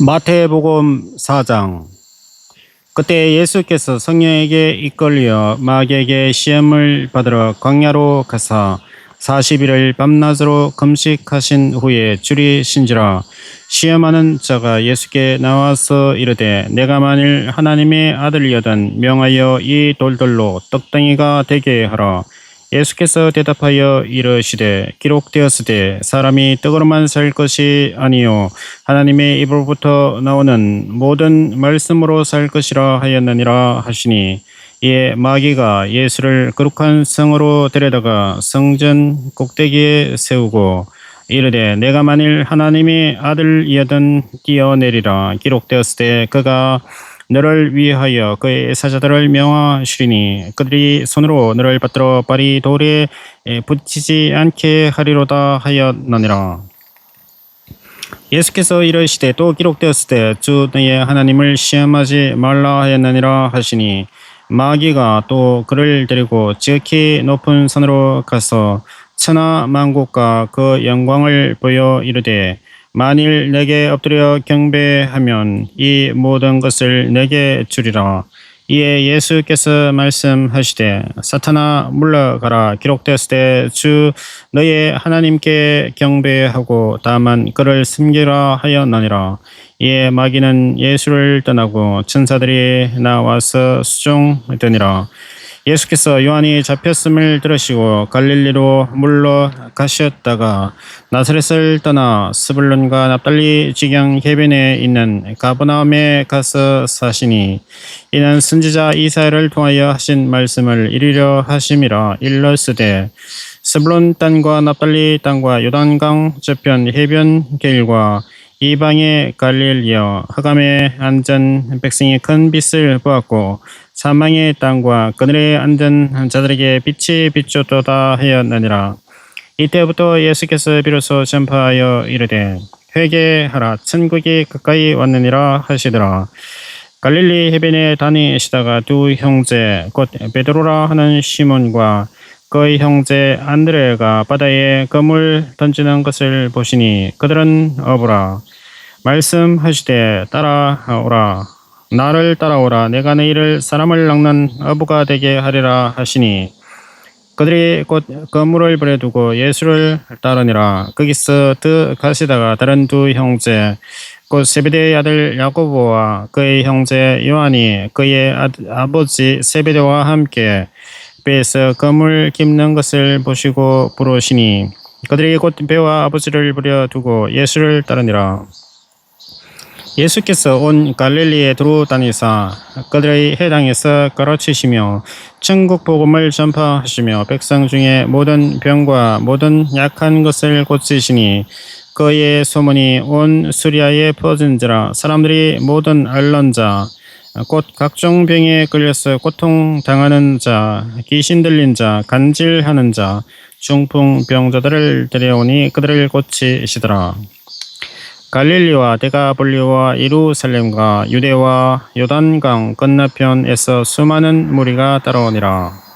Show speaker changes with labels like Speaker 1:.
Speaker 1: 마태복음 4장. 그때 예수께서 성령에게 이끌려 마귀에게 시험을 받으러 광야로 가사 40일을 밤낮으로 금식하신 후에 줄이 신지라 시험하는 자가 예수께 나와서 이르되 내가 만일 하나님의 아들이여든 명하여 이 돌들로 떡덩이가 되게 하라 예수께서 대답하여 이르시되 기록되었으되 사람이 떡으로만 살 것이 아니요 하나님의 입으로부터 나오는 모든 말씀으로 살 것이라 하였느니라 하시니 이에 마귀가 예수를 거룩한 성으로 데려다가 성전 꼭대기에 세우고 이르되 내가 만일 하나님의 아들이여든 뛰어내리라 기록되었을 때 그가 너를 위하여 그의 사자들을 명하시리니 그들이 손으로 너를 받들어 발이 돌에 붙이지 않게 하리로다 하였느니라. 예수께서 이르시되 또 기록되었을 때 주 너의 하나님을 시험하지 말라 하였느니라 하시니 마귀가 또 그를 데리고 지극히 높은 산으로 가서 천하 만국과 그 영광을 보여 이르되 만일 내게 엎드려 경배하면 이 모든 것을 내게 주리라. 이에 예수께서 말씀하시되 사탄아 물러가라 기록되었을 때주 너의 하나님께 경배하고 다만 그를 숨기라 하였느니라. 이에 마귀는 예수를 떠나고 천사들이 나와서 수종되니라. 예수께서 요한이 잡혔음을 들으시고 갈릴리로 물러 가셨다가 나사렛을 떠나 스불론과 납달리 지경 해변에 있는 가버나움에 가서 사시니 이는 선지자 이사야를 통하여 하신 말씀을 이루려 하심이라 일러스되 스불론 땅과 납달리 땅과 요단강 저편 해변 길과 이방의 갈릴리여 흑암에 앉은 백성이 큰 빛을 보았고 사망의 땅과 그늘에 앉은 자들에게 빛이 비추도다 하였느니라. 이때부터 예수께서 비로소 전파하여 이르되 회개하라 천국이 가까이 왔느니라 하시더라. 갈릴리 해변에 다니시다가 두 형제 곧 베드로라 하는 시몬과 그의 형제 안드레가 바다에 그물 던지는 것을 보시니 그들은 어부라 말씀하시되 따라오라. 나를 따라오라. 내가 너희를 사람을 낚는 어부가 되게 하리라 하시니 그들이 곧 그물을 버려두고 예수를 따르니라. 거기서 드 가시다가 다른 두 형제 곧 세베대의 아들 야고보와 그의 형제 요한이 그의 아, 아버지 세베대와 함께 배에서 그물 깁는 것을 보시고 부르시니 그들이 곧 배와 아버지를 버려두고 예수를 따르니라. 예수께서 온 갈릴리에 두루 다니사 그들의 해당에서 가르치시며 천국 복음을 전파하시며 백성 중에 모든 병과 모든 약한 것을 고치시니 그의 소문이 온 수리아에 퍼진지라. 사람들이 모든 앓는 자, 곧 각종 병에 걸려서 고통 당하는 자, 귀신 들린 자, 간질하는 자, 중풍 병자들을 데려오니 그들을 고치시더라. 갈릴리와 데가볼리와 예루살렘과 유대와 요단강 건너편에서 수많은 무리가 따라오니라.